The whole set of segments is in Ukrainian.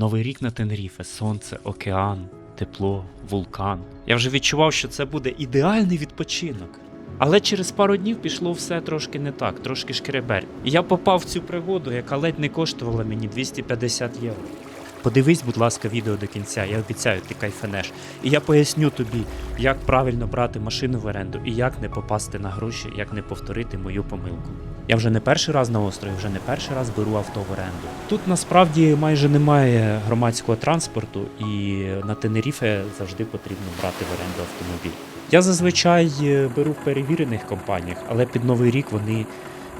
Новий рік на Тенеріфе, сонце, океан, тепло, вулкан. Я вже відчував, що це буде ідеальний відпочинок. Але через пару днів пішло все трошки не так, трошки шкребер. І я попав в цю пригоду, яка ледь не коштувала мені 250 євро. Подивись, будь ласка, відео до кінця, я обіцяю, ти кайфанеш. І я поясню тобі, як правильно брати машину в оренду і як не попасти на гроші, як не повторити мою помилку. Я вже не перший раз на острові, вже не перший раз беру авто в оренду. Тут насправді майже немає громадського транспорту, і на Тенеріфе завжди потрібно брати в оренду автомобіль. Я зазвичай е, беру в перевірених компаніях, але під новий рік вони,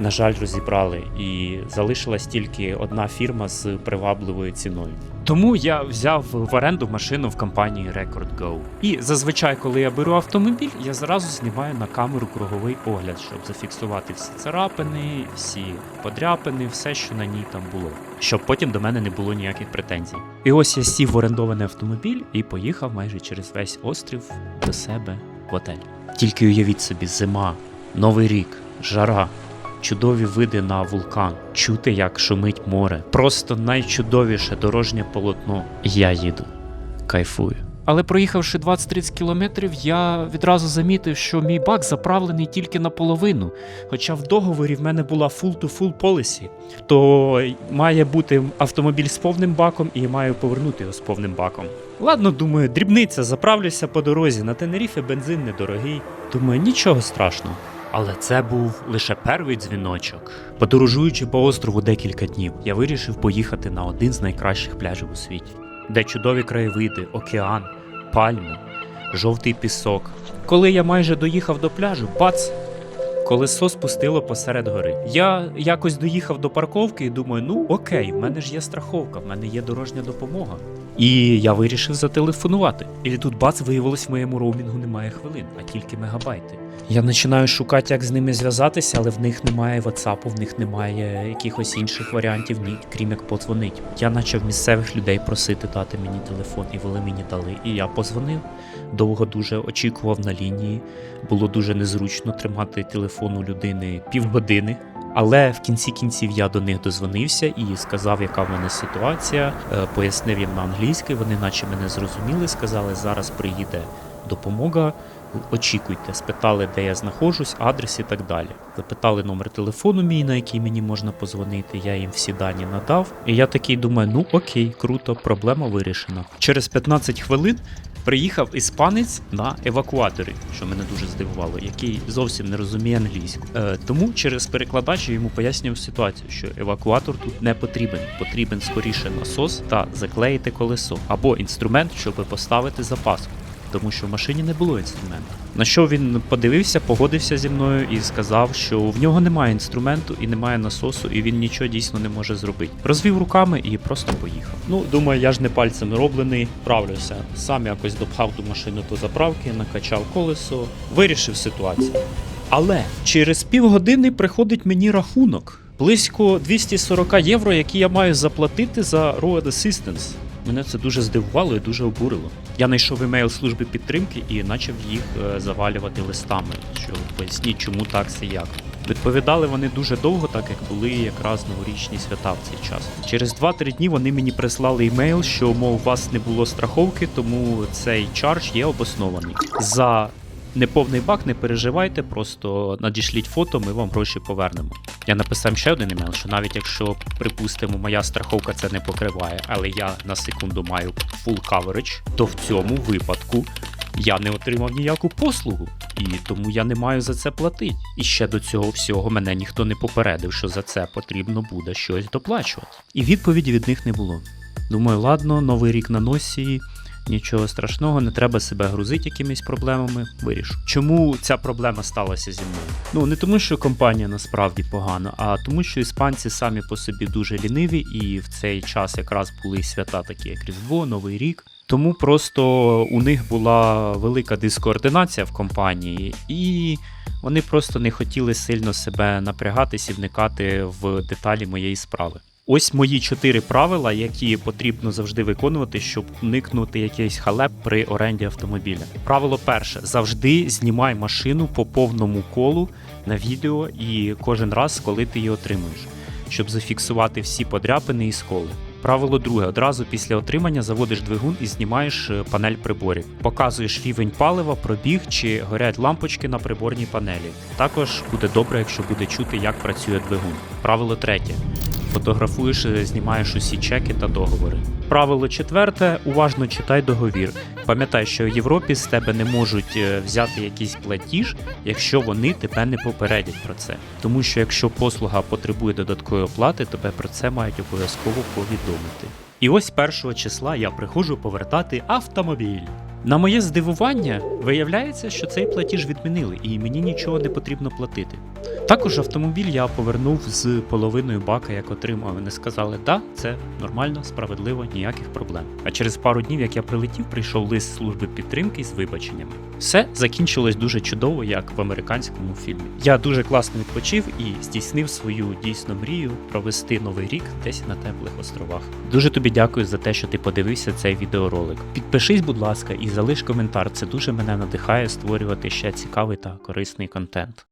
на жаль, розібрали і залишилась тільки одна фірма з привабливою ціною. Тому я взяв в оренду машину в компанії Record Go. І зазвичай, коли я беру автомобіль, я зразу знімаю на камеру круговий огляд, щоб зафіксувати всі царапини, всі подряпини, все, що на ній там було, щоб потім до мене не було ніяких претензій. І ось я сів в орендований автомобіль і поїхав майже через весь острів до себе в готель. Тільки уявіть собі, зима, новий рік, жара. Чудові види на вулкан, чути, як шумить море. Просто найчудовіше дорожнє полотно. Я їду, кайфую. Але проїхавши 20-30 кілометрів, я відразу замітив, що мій бак заправлений тільки наполовину. Хоча в договорі в мене була full-to-full policy, то має бути автомобіль з повним баком і я маю повернути його з повним баком. Ладно, думаю, дрібниця, заправлюся по дорозі. На Тенеріфе бензин недорогий. Думаю, нічого страшного. Але це був лише перший дзвіночок. Подорожуючи по острову декілька днів, я вирішив поїхати на один з найкращих пляжів у світі, де чудові краєвиди, океан, пальми, жовтий пісок. Коли я майже доїхав до пляжу, бац! Колесо спустило посеред гори. Я якось доїхав до парковки і думаю, ну окей, в мене ж є страховка, в мене є дорожня допомога. І я вирішив зателефонувати. І тут бац, виявилось, в моєму роумінгу немає хвилин, а тільки мегабайти. Я починаю шукати, як з ними зв'язатися, але в них немає WhatsApp, в них немає якихось інших варіантів, ні, крім як подзвонити. Я почав місцевих людей просити дати мені телефон, і вони мені дали. І я позвонив. Довго дуже очікував на лінії. Було дуже незручно тримати телефон у людини півгодини. Але в кінці кінців я до них дозвонився і сказав, яка в мене ситуація. Е, Пояснив їм на англійській. Вони, наче мене зрозуміли, сказали, зараз приїде допомога. Очікуйте, спитали, де я знаходжусь, адрес і так далі. Запитали номер телефону мій, на який мені можна позвонити. Я їм всі дані надав. І я такий думаю, ну окей, круто, проблема вирішена. Через 15 хвилин приїхав іспанець на евакуаторі, що мене дуже здивувало, який зовсім не розуміє англійську. Е, тому через перекладач йому пояснював ситуацію, що евакуатор тут не потрібен. Потрібен скоріше насос та заклеїти колесо або інструмент, щоб поставити запаску. Тому що в машині не було інструменту. На що він подивився, погодився зі мною і сказав, що в нього немає інструменту і немає насосу, і він нічого дійсно не може зробити. Розвів руками і просто поїхав. Ну, думаю, я ж не пальцем роблений, правлюся. Сам якось допхав ту машину до заправки, накачав колесо, вирішив ситуацію. Але через півгодини приходить мені рахунок. Близько 240 євро, які я маю заплатити за Road Assistance. Мене це дуже здивувало і дуже обурило. Я знайшов емейл служби підтримки і почав їх е, завалювати листами, що поясніть, чому так це як. Відповідали вони дуже довго, так як були якраз новорічні свята в цей час. Через 2-3 дні вони мені прислали емейл, що мов у вас не було страховки, тому цей чардж є обоснований. За неповний бак не переживайте, просто надішліть фото, ми вам гроші повернемо. Я написав ще один емейл, що навіть якщо, припустимо, моя страховка це не покриває, але я на секунду маю full coverage, то в цьому випадку я не отримав ніяку послугу, і тому я не маю за це платити. І ще до цього всього мене ніхто не попередив, що за це потрібно буде щось доплачувати. І відповіді від них не було. Думаю, ладно, новий рік на носі. Нічого страшного, не треба себе грузити якимись проблемами. Вирішу. Чому ця проблема сталася зі мною? Ну не тому, що компанія насправді погана, а тому, що іспанці самі по собі дуже ліниві, і в цей час якраз були свята, такі як Різдво, Новий рік. Тому просто у них була велика дискоординація в компанії, і вони просто не хотіли сильно себе напрягатись і вникати в деталі моєї справи. Ось мої чотири правила, які потрібно завжди виконувати, щоб уникнути якийсь халеп при оренді автомобіля. Правило перше: завжди знімай машину по повному колу на відео і кожен раз, коли ти її отримуєш, щоб зафіксувати всі подряпини і сколи. Правило друге: одразу після отримання заводиш двигун і знімаєш е, панель приборів. Показуєш рівень палива, пробіг чи горять лампочки на приборній панелі. Також буде добре, якщо буде чути, як працює двигун. Правило третє. Фотографуєш, знімаєш усі чеки та договори. Правило четверте: уважно читай договір. Пам'ятай, що в Європі з тебе не можуть е, взяти якийсь платіж, якщо вони тебе не попередять про це. Тому що якщо послуга потребує додаткової оплати, тебе про це мають обов'язково повідомити. І ось першого числа я приходжу повертати автомобіль. На моє здивування, виявляється, що цей платіж відмінили, і мені нічого не потрібно платити. Також автомобіль я повернув з половиною бака, як отримав. Вони сказали, да, це нормально, справедливо, ніяких проблем. А через пару днів, як я прилетів, прийшов лист служби підтримки з вибаченнями. Все закінчилось дуже чудово, як в американському фільмі. Я дуже класно відпочив і здійснив свою дійсну мрію провести новий рік десь на теплих островах. Дуже тобі дякую за те, що ти подивився цей відеоролик. Підпишись, будь ласка, і залиш коментар. Це дуже мене надихає створювати ще цікавий та корисний контент.